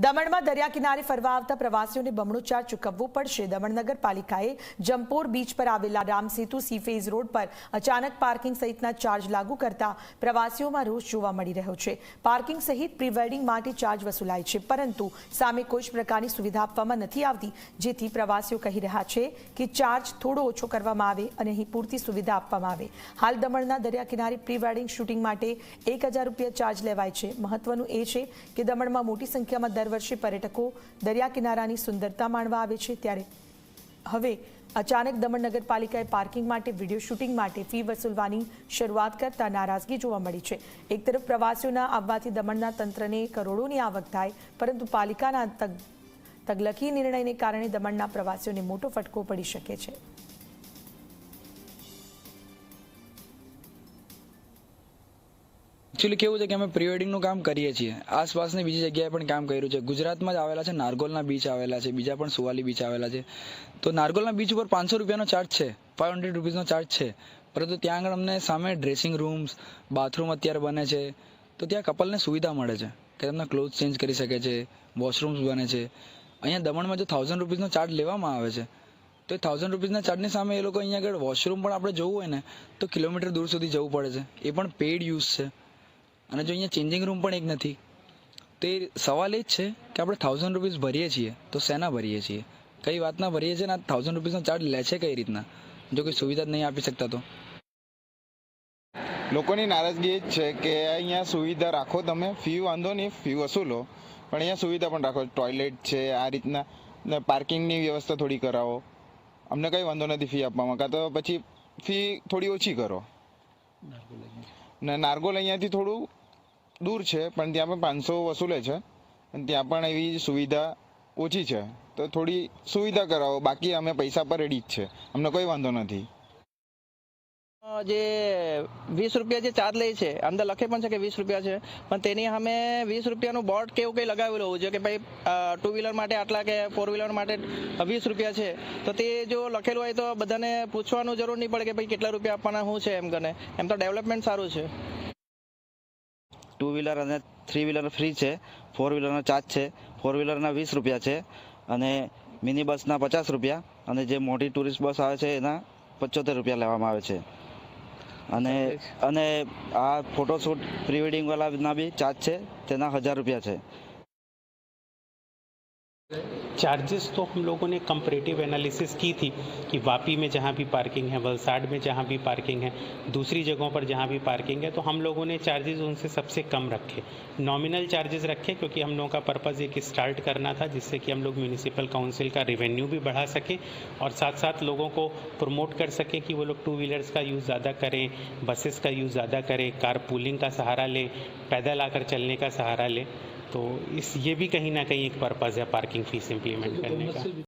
દમણમાં દરિયા કિનારે ફરવા આવતા પ્રવાસીઓને બમણો ચાર્જ ચૂકવવો પડશે. દમણ નગરપાલિકાએ જમપોર બીચ પર આવેલા રામસેતુ સીફેઝ રોડ પર અચાનક પાર્કિંગ સહિતના ચાર્જ લાગુ કરતા પ્રવાસીઓમાં રોષ જોવા મળી રહ્યો છે. પાર્કિંગ સહિત પ્રી વેડિંગ માટે ચાર્જ વસૂલાય છે, પરંતુ સામે કોઈ જ પ્રકારની સુવિધા આપવામાં નથી આવતી, જેથી પ્રવાસીઓ કહી રહ્યા છે કે ચાર્જ થોડો ઓછો કરવામાં આવે અને અહીં પૂરતી સુવિધા આપવામાં આવે. હાલ દમણના દરિયા કિનારે પ્રી વેડિંગ શૂટિંગ માટે એક રૂપિયા ચાર્જ લેવાય છે. મહત્વનું એ છે કે દમણમાં મોટી સંખ્યામાં દર વર્ષે પર્યટકો દરિયા કિનારાની સુંદરતા માણવા આવે છે ત્યારે. હવે અચાનક દમણ નગરપાલિકાએ પાર્કિંગ માટે વીડિયો શૂટિંગ માટે ફી વસૂલવાની શરૂઆત કરતા નારાજગી જોવા મળી છે. એક તરફ પ્રવાસીઓના આવવાથી દમણના તંત્રને કરોડોની આવક થાય, પરંતુ પાલિકાના તગ, તગલકી નિર્ણયને કારણે દમણના પ્રવાસીઓને મોટો ફટકો પડી શકે છે. એકચ્યુઅલી કેવું છે કે અમે પ્રી વેડિંગનું કામ કરીએ છીએ. આસપાસની બીજી જગ્યાએ પણ કામ કર્યું છે. ગુજરાતમાં જ આવેલા છે. નારગોલના બીચ આવેલા છે. બીજા પણ સુવાલી બીચ આવેલા છે. તો નારગોલના બીચ ઉપર પાંચસો રૂપિયાનો ચાર્જ છે. ફાઇવ હંડ્રેડ રૂપીઝનો ચાર્જ છે. પરંતુ ત્યાં આગળ અમને સામે ડ્રેસિંગ રૂમ્સ બાથરૂમ અત્યારે બને છે. તો ત્યાં કપલને સુવિધા મળે છે કે તેમના ક્લોથ ચેન્જ કરી શકે છે વોશરૂમ્સ બને છે. અહીંયા દમણમાં જો થાઉઝન્ડ રૂપીઝનો ચાર્જ લેવામાં આવે છે, તો એ થાઉઝન્ડ રૂપીઝના ચાર્જની સામે એ લોકો અહીંયા આગળ વોશરૂમ પણ આપણે જવું હોય ને, તો કિલોમીટર દૂર સુધી જવું પડે છે. એ પણ પેડ યુઝ છે. અને જો અહીંયા ચેન્જિંગ રૂમ પણ એક નથી, તો એ સવાલ એ જ છે કે આપણે થાઉઝન્ડ રૂપીઝ ભરીએ છીએ, તો શેના ભરીએ છીએ? કઈ વાતના ભરીએ છીએ ને આ થાઉઝન્ડ રૂપીઝનો ચાર્જ લે છે કઈ રીતના? જો કોઈ સુવિધા નહીં આપી શકતા તો. લોકોની નારાજગી એ જ છે કે અહીંયા સુવિધા રાખો તમે, ફી વાંધો નહીં, ફી વસૂલો, પણ અહીંયા સુવિધા પણ રાખો. ટોયલેટ છે, આ રીતના, ને પાર્કિંગની વ્યવસ્થા થોડી કરાવો. અમને કંઈ વાંધો નથી ફી આપવામાં, કાં તો પછી ફી થોડી ઓછી કરો. ને નાર્ગોલ અહીંયાથી થોડું દૂર છે, પણ ત્યાં પણ પાંચસો વસૂલે છે. અને ત્યાં પણ એવી સુવિધા ઓછી છે. તો થોડી સુવિધા કરાવો. બાકી અમે પૈસા પર રેડી જ છે. અમને કોઈ વાંધો નથી. જે વીસ રૂપિયા જે ચાર્જ લે છે, અંદર લખે પણ છે કે વીસ રૂપિયા છે, પણ તેની સામે વીસ રૂપિયાનું બોર્ડ કે એવું કંઈ લગાવેલું હોવું જોઈએ કે ભાઈ ટુ વ્હીલર માટે આટલા કે ફોર વ્હીલર માટે વીસ રૂપિયા છે. તો તે જો લખેલું હોય તો બધાને પૂછવાનું જરૂર નહીં પડે કે ભાઈ કેટલા રૂપિયા આપવાના, શું છે એમ કરીને. એમ તો ડેવલપમેન્ટ સારું છે. ટુ વ્હીલર અને થ્રી વ્હીલર ફ્રી છે. ફોર વ્હીલરનો ચાર્જ છે. ફોર વ્હીલરના વીસ રૂપિયા છે અને મિની બસના પચાસ રૂપિયા અને જે મોટી ટુરિસ્ટ બસ આવે છે એના પચોતેર રૂપિયા લેવામાં આવે છે. અને અને આ ફોટોશૂટ પ્રી વેડિંગવાળાના બી ચાર્જ છે. તેના હજાર રૂપિયા છે. चार्जेस तो हम लोगों ने कंपरेटिव एनालिसिस की थी कि वापी में जहाँ भी पार्किंग है, वलसाड में जहाँ भी पार्किंग है, दूसरी जगहों पर जहाँ भी पार्किंग है तो हम लोगों ने चार्जेस उनसे सबसे कम रखे। नॉमिनल चार्जेस रखे क्योंकि हम लोगों का पर्पज़ एक स्टार्ट करना था, जिससे कि हम लोग म्यूनिसिपल काउंसिल का रेवेन्यू भी बढ़ा सकें और साथ साथ लोगों को प्रमोट कर सकें कि वो लोग टू व्हीलर्स का यूज़ ज़्यादा करें बसेस का यूज़ ज़्यादा करें कार पूलिंग का सहारा लें, पैदल आकर चलने का सहारा लें। तो इस ये भी कहीं ना कहीं एक पर्पज़ है पार्किंग फीस इम्प्लीमेंट करने का